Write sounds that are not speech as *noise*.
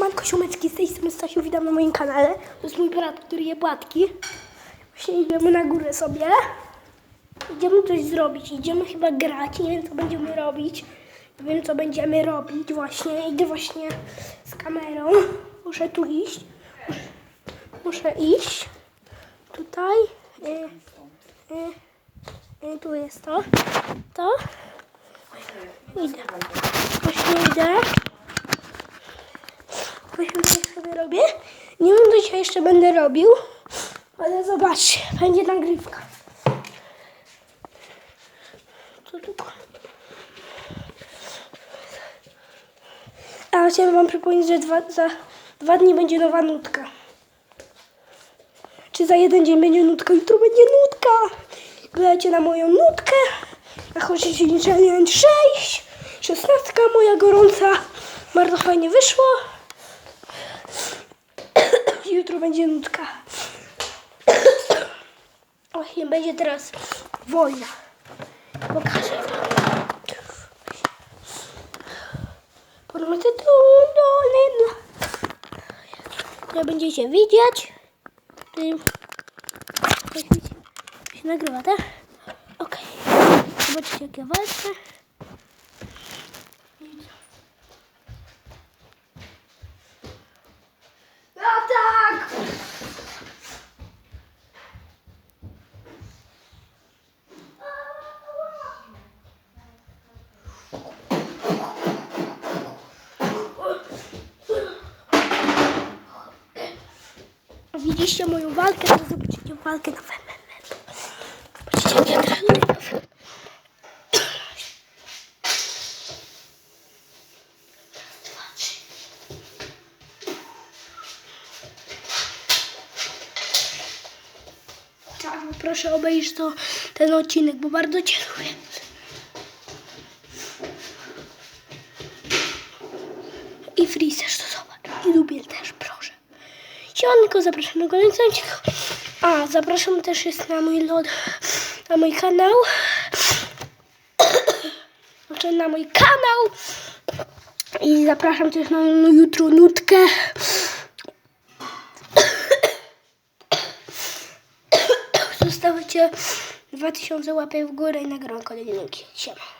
Manko siomeczki, z tej strony Stasiu, witam na moim kanale. To jest mój brat, który je płatki. Właśnie idziemy na górę sobie. Idziemy coś zrobić, idziemy chyba grać, nie wiem co będziemy robić. Nie wiem co będziemy robić właśnie. Idę właśnie z kamerą. Muszę tu iść. Muszę, iść. Tutaj. Y, y, y, tu jest to. To. Idę. Właśnie idę. Coś sobie robię. Nie wiem, co dzisiaj jeszcze będę robił, ale zobaczcie, będzie nagrywka. Co tu? A chciałem wam przypomnieć, że dwa, za dwa dni będzie nowa nutka. Czy za jeden dzień będzie nutka, jutro będzie nutka. Wlecie na moją nutkę. Na challenge 6. 16 moja gorąca. Bardzo fajnie wyszło. Jutro będzie nutka. Właśnie będzie teraz wojna. Pokażę wam. Podmyty tu dolina. Jak będziecie widzieć. Ty... Się nagrywa, tak? Okej. Zobaczcie jak ja walczę. Widzieliście moją walkę, to zobaczycie walkę na FMM. Zobaczycie. Tak, proszę obejrzyj to, ten odcinek, bo bardzo Cię lubię. I Freeze też to zobacz. I Lubię też. Zapraszam do kolejnego odcinka. A, zapraszam też jest na mój lod, na mój kanał. *coughs* Znaczy na mój kanał. I zapraszam też na jutro nutkę. *coughs* Zostawcie 2000 łapek w górę i nagram kolejny. Siema.